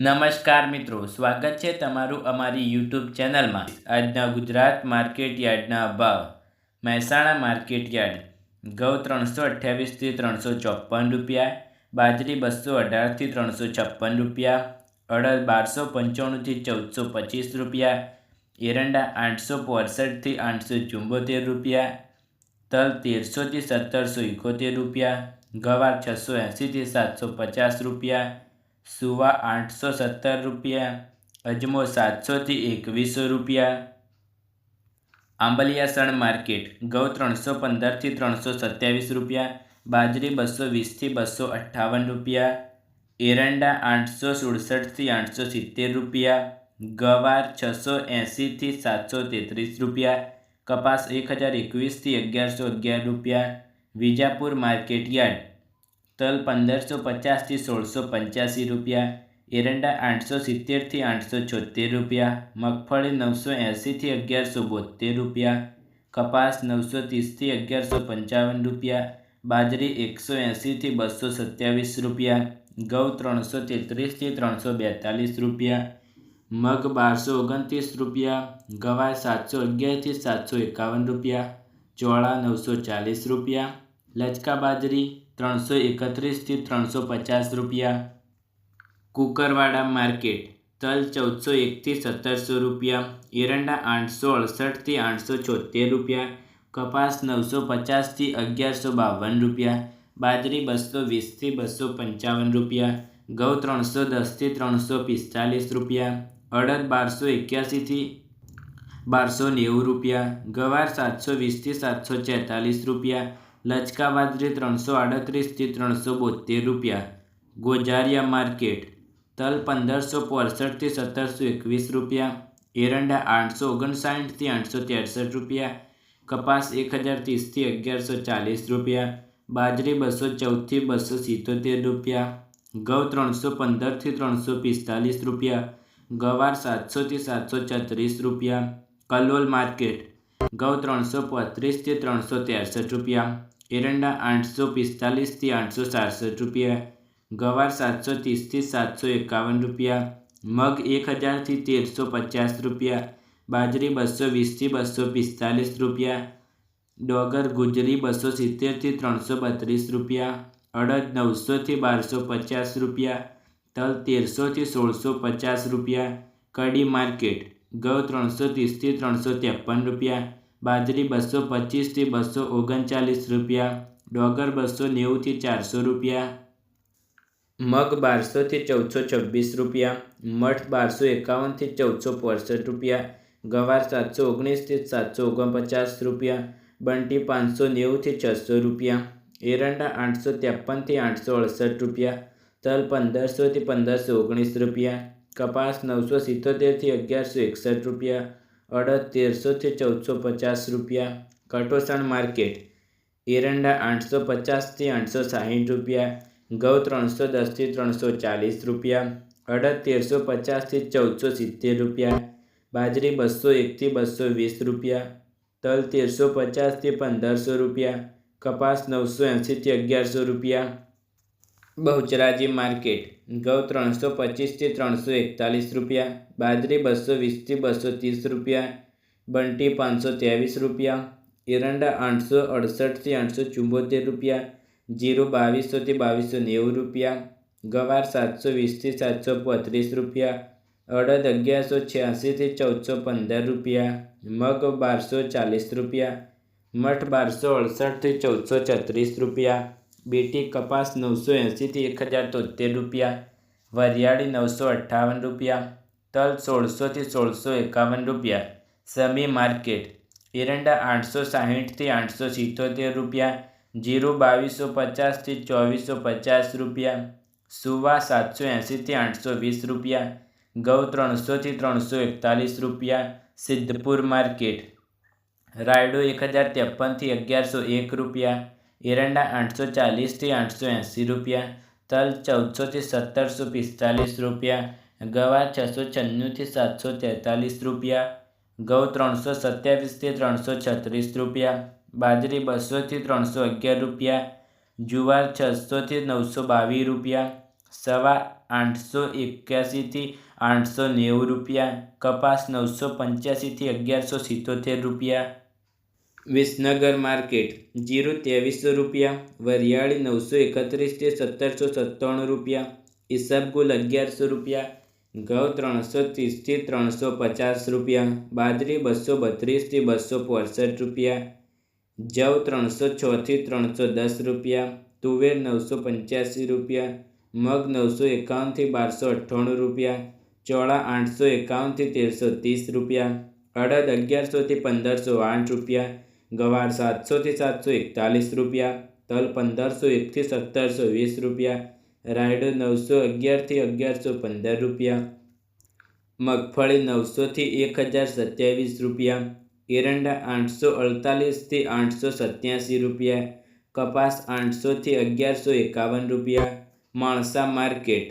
નમસ્કાર મિત્રો, સ્વાગત છે તમારું અમારી યુટ્યુબ ચેનલમાં. આજના ગુજરાત માર્કેટ યાર્ડના ભાવ મહેસાણા માર્કેટ યાર્ડ. ઘઉં ત્રણસો અઠ્યાવીસથી ત્રણસો ચોપન રૂપિયા. બાજરી બસો અઢારથી ત્રણસો છપ્પન રૂપિયા. અડદ બારસો પંચાણુંથી ચૌદસો પચીસ રૂપિયા. એરંડા આઠસો પોસઠથી આઠસો ચુંબોતેર રૂપિયા. તલ તેરસોથી સત્તરસો એકોતેર રૂપિયા. ગવાર છસો એંસીથી સાતસો પચાસ રૂપિયા. સુવા આઠસો સત્તર રૂપિયા, અજમો સાતસોથી એકવીસો રૂપિયા. આંબલિયાસણ માર્કેટ ઘઉં ત્રણસો પંદરથી ત્રણસો સત્યાવીસ રૂપિયા. બાજરી બસો વીસથી બસો અઠ્ઠાવન રૂપિયા. એરંડા આઠસો સુડસઠથી આઠસો સિત્તેર રૂપિયા. ગવાર છસો એંસીથી સાતસો તેત્રીસ રૂપિયા. કપાસ એક હજાર એકવીસથી અગિયારસો અગિયાર રૂપિયા. વિજાપુર માર્કેટ યાર્ડ તલ પંદરસો પચાસથી સોળસો પંચ્યાસી રૂપિયા એરંડા આઠસો સિત્તેરથી આઠસો છોતેર રૂપિયા મગફળી નવસો એંસીથી અગિયારસો બોતેર રૂપિયા કપાસ નવસો ત્રીસથી અગિયારસો પંચાવન રૂપિયા બાજરી એકસો એંસીથી બસો સત્યાવીસ રૂપિયા ઘઉં ત્રણસો તેત્રીસથી ત્રણસો બેતાલીસ રૂપિયા મગ બારસો ઓગણત્રીસ રૂપિયા ગવાર સાતસો અગિયારથી સાતસો એકાવન રૂપિયા ચોળા નવસો ચાલીસ રૂપિયા લચકા બાજરી ત્રણસો એકત્રીસથી ત્રણસો પચાસ રૂપિયા. કુકરવાડા માર્કેટ, તલ ચૌદસો એકથી સત્તરસો રૂપિયા. એરંડા આઠસો અડસઠથી આઠસો છોતેર રૂપિયા. કપાસ નવસો પચાસથી અગિયારસો બાવન રૂપિયા. બાજરી બસો વીસથી બસો પંચાવન રૂપિયા. ઘઉં ત્રણસો દસથી ત્રણસો પિસ્તાલીસ રૂપિયા. અડદ બારસો એક્યાસીથી બારસો નેવું રૂપિયા. ગવાર સાતસો વીસથી સાતસો છેતાલીસ રૂપિયા. લચકા બાજરી ત્રણસો આડત્રીસથી ત્રણસો બોતેર રૂપિયા. ગોજારિયા માર્કેટ. તલ પંદરસો પોસઠથી સત્તરસો એકવીસ રૂપિયા. એરંડા આઠસો ઓગણસાઠથી આઠસો ત્રેસઠ રૂપિયા. કપાસ એક હજાર ત્રીસથી અગિયારસો ચાલીસ રૂપિયા. બાજરી બસો ચૌદથી બસો સિત્તોતેર રૂપિયા. ઘઉં ત્રણસો પંદરથી ત્રણસો પિસ્તાલીસ રૂપિયા. ગવાર સાતસોથી સાતસો છત્રીસ રૂપિયા. કલોલ માર્કેટ. ઘઉં ત્રણસો પાંત્રીસથી ત્રણસો ત્રેસઠ રૂપિયા. એરંડા આઠસો પિસ્તાલીસથી આઠસો સાડસઠ રૂપિયા. ગવાર સાતસો ત્રીસથી સાતસો એકાવન રૂપિયા. મગ એક હજારથી તેરસો પચાસ રૂપિયા. બાજરી બસો વીસથી બસો પિસ્તાલીસ રૂપિયા. ડોગર ગુજરી બસો સિત્તેરથી ત્રણસો બત્રીસ રૂપિયા. અડદ નવસોથી બારસો પચાસ રૂપિયા. તલ તેરસોથી સોળસો પચાસ રૂપિયા. કડી માર્કેટ ઘઉં ત્રણસો ત્રીસથી ત્રણસો ત્રેપન રૂપિયા. બાજરી બસો પચીસથી બસો ઓગણચાલીસ રૂપિયા, ડોગર બસો નેવુંથી ચારસો રૂપિયા, મગ બારસોથી ચૌદસો છવ્વીસ રૂપિયા, મઠ બારસો એકાવનથી ચૌદસો પાસઠ રૂપિયા, ગવાર સાતસો ઓગણીસથી સાતસો ઓગણપચાસ રૂપિયા, બંટી પાંચસો નેવુંથી છસો રૂપિયા, એરંડા આઠસો ત્રેપનથી આઠસો અડસઠ રૂપિયા, તલ પંદરસોથી પંદરસો ઓગણીસ રૂપિયા, કપાસ નવસો સિત્તોતેરથી અગિયારસો એકસઠ રૂપિયા અડદ તેરસોથી ચૌદસો પચાસ રૂપિયા. કટોસણ માર્કેટ. એરંડા આઠસો પચાસથી આઠસો સાહીઠ રૂપિયા. ઘઉં ત્રણસો દસથી ત્રણસો ચાલીસ રૂપિયા. અડદ તેરસો પચાસથી ચૌદસો સિત્તેર રૂપિયા. બાજરી બસો એકથી બસો વીસ રૂપિયા. તલ તેરસો પચાસથી પંદરસો રૂપિયા. કપાસ નવસો એંસીથી અગિયારસો રૂપિયા. બહુચરાજી માર્કેટ. ઘઉં ત્રણસો પચીસથી ત્રણસો એકતાલીસ રૂપિયા. બાજરી બસો વીસથી બસો ત્રીસ રૂપિયા. બંટી પાંચસો ત્રેવીસ રૂપિયા. એરંડા આઠસો અડસઠથી આઠસો ચુંબોતેર રૂપિયા. જીરું બાવીસોથી બાવીસો નેવું રૂપિયા. ગવાર સાતસો વીસથી સાતસો પાંત્રીસ રૂપિયા. અડદ અગિયારસો છ્યાસીથી ચૌદસો પંદર રૂપિયા. મગ બારસો ચાલીસ રૂપિયા. મઠ બારસો અડસઠથી ચૌદસો છત્રીસ રૂપિયા. બેટી કપાસ નવસો એંસીથી એક હજાર તોતેર રૂપિયા, વરિયાળી નવસો અઠ્ઠાવન રૂપિયા, તલ સોળસોથી સોળસો એકાવન રૂપિયા, સમી માર્કેટ, એરંડા આઠસો સાહીઠથી આઠસો સિત્તોતેર રૂપિયા, જીરું બાવીસો પચાસથી ચોવીસો પચાસ રૂપિયા, સુવા સાતસો એંસીથી આઠસો વીસ રૂપિયા ઘઉં ત્રણસોથી ત્રણસો એકતાલીસ રૂપિયા, સિદ્ધપુર માર્કેટ, રાયડો એક હજાર ત્રેપનથી અગિયારસો એક રૂપિયા એરંડા આઠસો ચાલીસથી આઠસો એંસી રૂપિયા, તલ ચૌદસોથી સત્તરસો પિસ્તાલીસ રૂપિયા, ગવા છસો છન્નુંથી સાતસો તેતાલીસ રૂપિયા ઘઉં ત્રણસો સત્યાવીસથી ત્રણસો છત્રીસ રૂપિયા, બાજરી બસોથી ત્રણસો અગિયાર રૂપિયા, જુવાર છસોથી નવસો બાવીસ રૂપિયા, સવા આઠસો એક્યાસીથી આઠસો નેવું રૂપિયા, કપાસ નવસો પંચ્યાસીથી અગિયારસો સિત્તોતેર રૂપિયા વિસનગર માર્કેટ. જીરું ત્રેવીસો રૂપિયા. વરિયાળી નવસો એકત્રીસથી સત્તરસો સત્તાણું રૂપિયા. ઈસબગુલ અગિયારસો રૂપિયા. ઘઉં ત્રણસો ત્રીસથી ત્રણસો પચાસ રૂપિયા. બાજરી બસો બત્રીસથી બસો પોસઠ રૂપિયા. જવ ત્રણસો છથી ત્રણસો દસ રૂપિયા. તુવેર નવસો પંચ્યાસી રૂપિયા. મગ નવસો એકાવનથી બારસો અઠ્ઠાણું રૂપિયા. ચોળા આઠસો એકાવનથી તેરસો ત્રીસ રૂપિયા. અડદ અગિયારસોથી પંદરસો આઠ રૂપિયા. ગવાર સાતસોથી સાતસો એકતાલીસ રૂપિયા, તલ પંદરસો એકથી સત્તરસો વીસ રૂપિયા, રાયડો નવસો અગિયારથી અગિયારસો પંદર રૂપિયા, મગફળી નવસોથી એક હજાર સત્યાવીસ રૂપિયા, એરંડા આઠસો અડતાલીસથી આઠસો સત્યાસી રૂપિયા, કપાસ આઠસોથી અગિયારસો એકાવન રૂપિયા, માણસા માર્કેટ,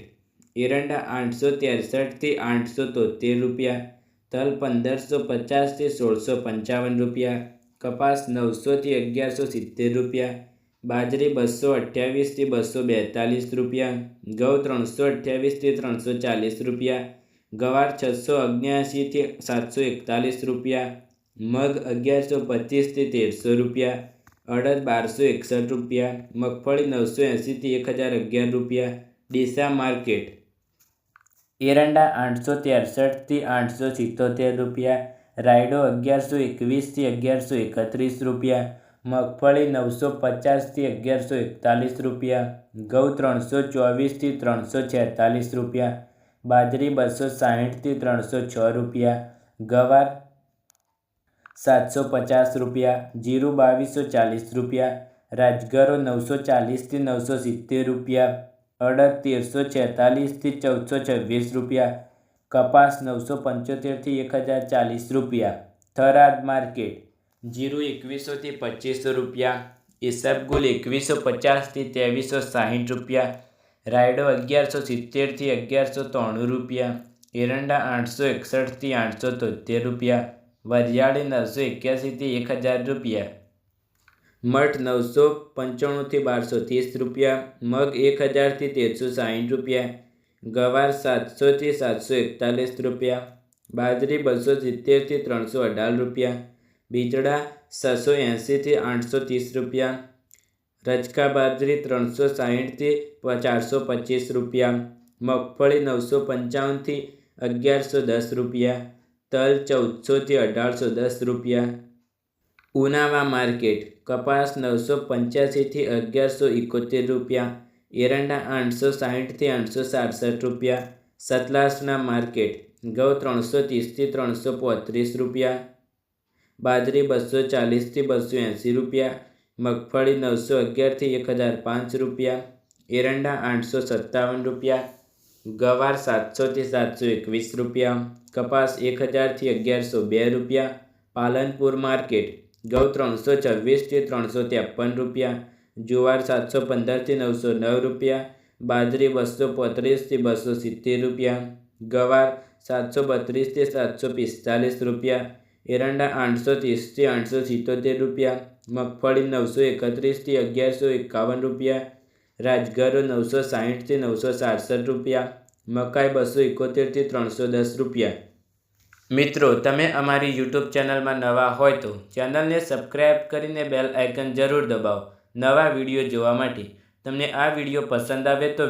એરંડા આઠસો ત્રેસઠથી આઠસો તોતેર રૂપિયા, તલ પંદરસો પચાસથી સોળસો પંચાવન રૂપિયા કપાસ નવસોથી અગિયારસો સિત્તેર રૂપિયા, બાજરી બસો અઠ્યાવીસથી બસો બેતાલીસ રૂપિયા, ઘઉં ત્રણસો અઠ્યાવીસથી ત્રણસો ચાલીસ રૂપિયા, ગવાર છસો અગ્યાસીથી સાતસો એકતાલીસ રૂપિયા, મગ અગિયારસો પચીસથી તેરસો રૂપિયા, અડદ બારસો એકસઠ રૂપિયા, મગફળી નવસો એંસીથી એક હજાર અગિયાર રૂપિયા, ડીસા માર્કેટ. એરંડા આઠસો ત્રેસઠથી આઠસો સિત્તોતેર રૂપિયા રાયડો અગિયારસો એકવીસથી અગિયારસો એકત્રીસ રૂપિયા, મગફળી નવસો પચાસથી અગિયારસો એકતાલીસ રૂપિયા, ઘઉં ત્રણસો ચોવીસથી ત્રણસો છેતાલીસ રૂપિયા, બાજરી બસો સાહીઠથી ત્રણસો છ રૂપિયા, ગવાર સાતસો પચાસ રૂપિયા, જીરું બાવીસો ચાલીસ રૂપિયા, રાજગરો નવસો ચાલીસથી નવસો સિત્તેર રૂપિયા, અડદ તેરસો છેતાલીસથી ચૌદસો છવ્વીસ રૂપિયા કપાસ નવસો પંચોતેરથી એક હજાર ચાલીસ રૂપિયા. થરાદ માર્કેટ, જીરું એકવીસોથી પચીસો રૂપિયા. ઈસબગુલ એકવીસો પચાસથી ત્રેવીસો સાહીઠ રૂપિયા. રાયડો અગિયારસો સિત્તેરથી અગિયારસો ત્રાણું રૂપિયા. એરંડા આઠસો એકસઠથી આઠસો તોતેર રૂપિયા. વરિયાળી નવસો એક્યાસીથી એક હજાર રૂપિયા. મઠ નવસો પંચાણુંથી બારસો ત્રીસ રૂપિયા. મગ એક હજારથી તેરસો સાહીઠ રૂપિયા. ગવાર સાતસોથી સાતસો એકતાલીસ રૂપિયા, બાજરી બસો સિત્તેરથી ત્રણસો અઢાર રૂપિયા, બીજડા છસો એંસીથી આઠસો ત્રીસ રૂપિયા રચકા બાજરી ત્રણસો સાહીઠથી ચારસો પચીસ રૂપિયા, મગફળી નવસો પંચાવનથી અગિયારસો દસ રૂપિયા, તલ ચૌદસોથી અઢારસો દસ રૂપિયા. ઉનાવા માર્કેટ, કપાસ નવસો પંચ્યાસીથી અગિયારસો એકોતેર રૂપિયા એરંડા આઠસો સાહીઠથી આઠસો સાડસઠ રૂપિયા, સતલાસના માર્કેટ ઘઉં ત્રણસો ત્રીસથી ત્રણસો પોત્રીસ રૂપિયા, બાજરી બસો ચાલીસથી બસો એંસી રૂપિયા, મગફળી નવસો અગિયારથી એક હજાર પાંચ રૂપિયા, એરંડા આઠસો સત્તાવન રૂપિયા, ગવાર સાતસોથી સાતસો એકવીસ રૂપિયા, કપાસ એક હજારથી અગિયારસો બે રૂપિયા, પાલનપુર માર્કેટ ઘઉં ત્રણસો છવ્વીસથી ત્રણસો ત્રેપન રૂપિયા જુવાર સાતસો પંદરથી નવસો નવ રૂપિયા, બાજરી બસો પોત્રીસથી બસો સિત્તેર રૂપિયા, ગવાર સાતસો બત્રીસથી સાતસો પિસ્તાલીસ રૂપિયા, એરંડા આઠસો ત્રીસથી આઠસો સિત્તોતેર રૂપિયા, મગફળી નવસો એકત્રીસથી અગિયારસો એકાવન રૂપિયા રાજગરો નવસો સાહીઠથી નવસો સાડસઠ રૂપિયા, મકાઈ બસો એકોતેરથી ત્રણસો દસ રૂપિયા. મિત્રો, તમે અમારી યુટ્યુબ ચેનલમાં નવા હોય તો ચેનલને સબસ્ક્રાઈબ કરીને બેલ આઇકન જરૂર દબાવો. નવા વીડિયો જોવા માટે. તમને આ વીડિયો પસંદ આવે તો